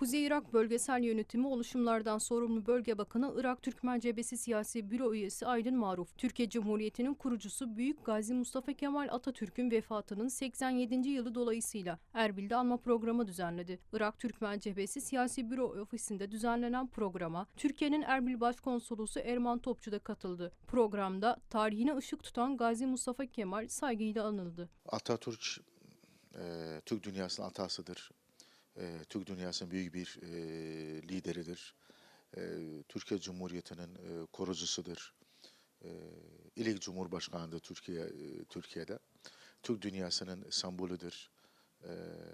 Kuzey Irak Bölgesel Yönetimi oluşumlardan sorumlu bölge bakanı Irak Türkmen Cebesi Siyasi Büro üyesi Aydın Maruf, Türkiye Cumhuriyeti'nin kurucusu Büyük Gazi Mustafa Kemal Atatürk'ün vefatının 87. yılı dolayısıyla Erbil'de anma programı düzenledi. Irak Türkmen Cebesi Siyasi Büro ofisinde düzenlenen programa Türkiye'nin Erbil Başkonsolosu Erman Topçu da katıldı. Programda tarihine ışık tutan Gazi Mustafa Kemal saygıyla anıldı. Atatürk e, Türk dünyasının atasıdır. E, Türk dünyasının büyük bir e, lideridir. E, Türkiye Cumhuriyeti'nin e, korucusudur. E, ilk Cumhurbaşkanıdır Türkiye e, Türkiye'de. Türk dünyasının sembolüdür. E,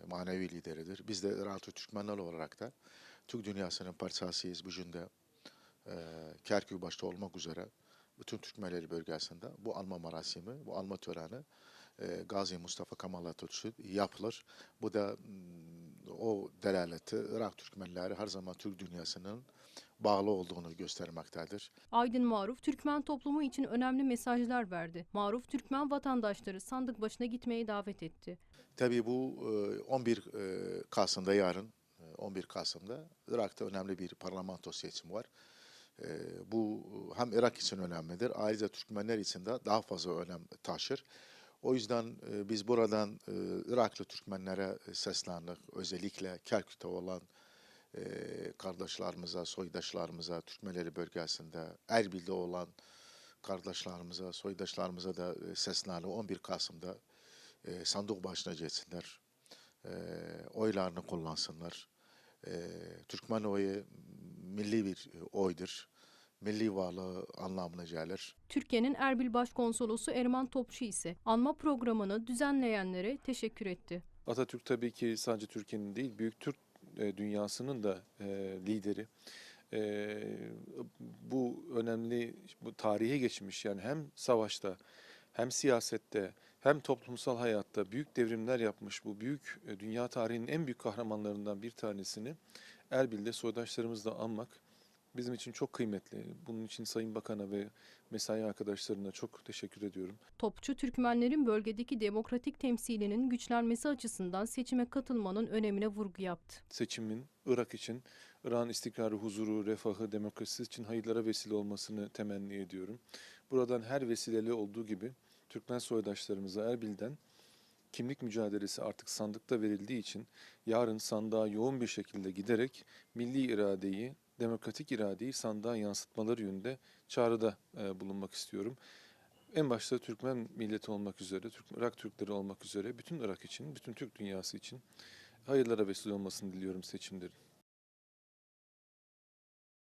manevi lideridir. Biz de Irak Türkmenler olarak da Türk dünyasının parçasıyız. Bugün de e, Kerkük başta olmak üzere bütün Türkmenleri bölgesinde bu alma merasimi, bu alma töreni e, Gazi Mustafa Kemal Atatürk yapılır. Bu da o delaleti Irak Türkmenleri her zaman Türk dünyasının bağlı olduğunu göstermektedir. Aydın Maruf, Türkmen toplumu için önemli mesajlar verdi. Maruf, Türkmen vatandaşları sandık başına gitmeye davet etti. Tabii bu e, 11 e, Kasım'da yarın, e, 11 Kasım'da Irak'ta önemli bir parlamento seçimi var. E, Bu hem Irak için önemlidir, ayrıca Türkmenler için de daha fazla önem taşır. O yüzden e, biz buradan e, Iraklı Türkmenlere seslendik. Özellikle Kerkük'te olan e, kardeşlerimize, soydaşlarımıza, Türkmenleri bölgesinde, Erbil'de olan kardeşlerimize, soydaşlarımıza da e, seslendik. 11 Kasım'da e, sandık başına geçsinler, e, oylarını kullansınlar. E, Türkmen oyu milli bir e, oydur, milli varlığı anlamına gelir. Türkiye'nin Erbil Başkonsolosu Erman Topçu ise anma programını düzenleyenlere teşekkür etti. Atatürk tabii ki sadece Türkiye'nin değil, büyük Türk e, dünyasının da e, lideri. E, bu önemli, bu tarihe geçmiş yani hem savaşta, hem siyasette, hem toplumsal hayatta büyük devrimler yapmış bu büyük dünya tarihinin en büyük kahramanlarından bir tanesini Erbil'de soydaşlarımızla anmak bizim için çok kıymetli. Bunun için Sayın Bakan'a ve mesai arkadaşlarına çok teşekkür ediyorum. Topçu Türkmenlerin bölgedeki demokratik temsilinin güçlenmesi açısından seçime katılmanın önemine vurgu yaptı. seçimin Irak için, Irak'ın istikrarı, huzuru, refahı, demokrasisi için hayırlara vesile olmasını temenni ediyorum. Buradan her vesileli olduğu gibi Türkmen soydaşlarımıza Erbil'den kimlik mücadelesi artık sandıkta verildiği için yarın sandığa yoğun bir şekilde giderek milli iradeyi, demokratik iradeyi sandığa yansıtmaları yönünde çağrıda e, bulunmak istiyorum. En başta Türkmen milleti olmak üzere, Türk, Irak Türkleri olmak üzere bütün Irak için, bütün Türk dünyası için hayırlara vesile olmasını diliyorum seçimlerin.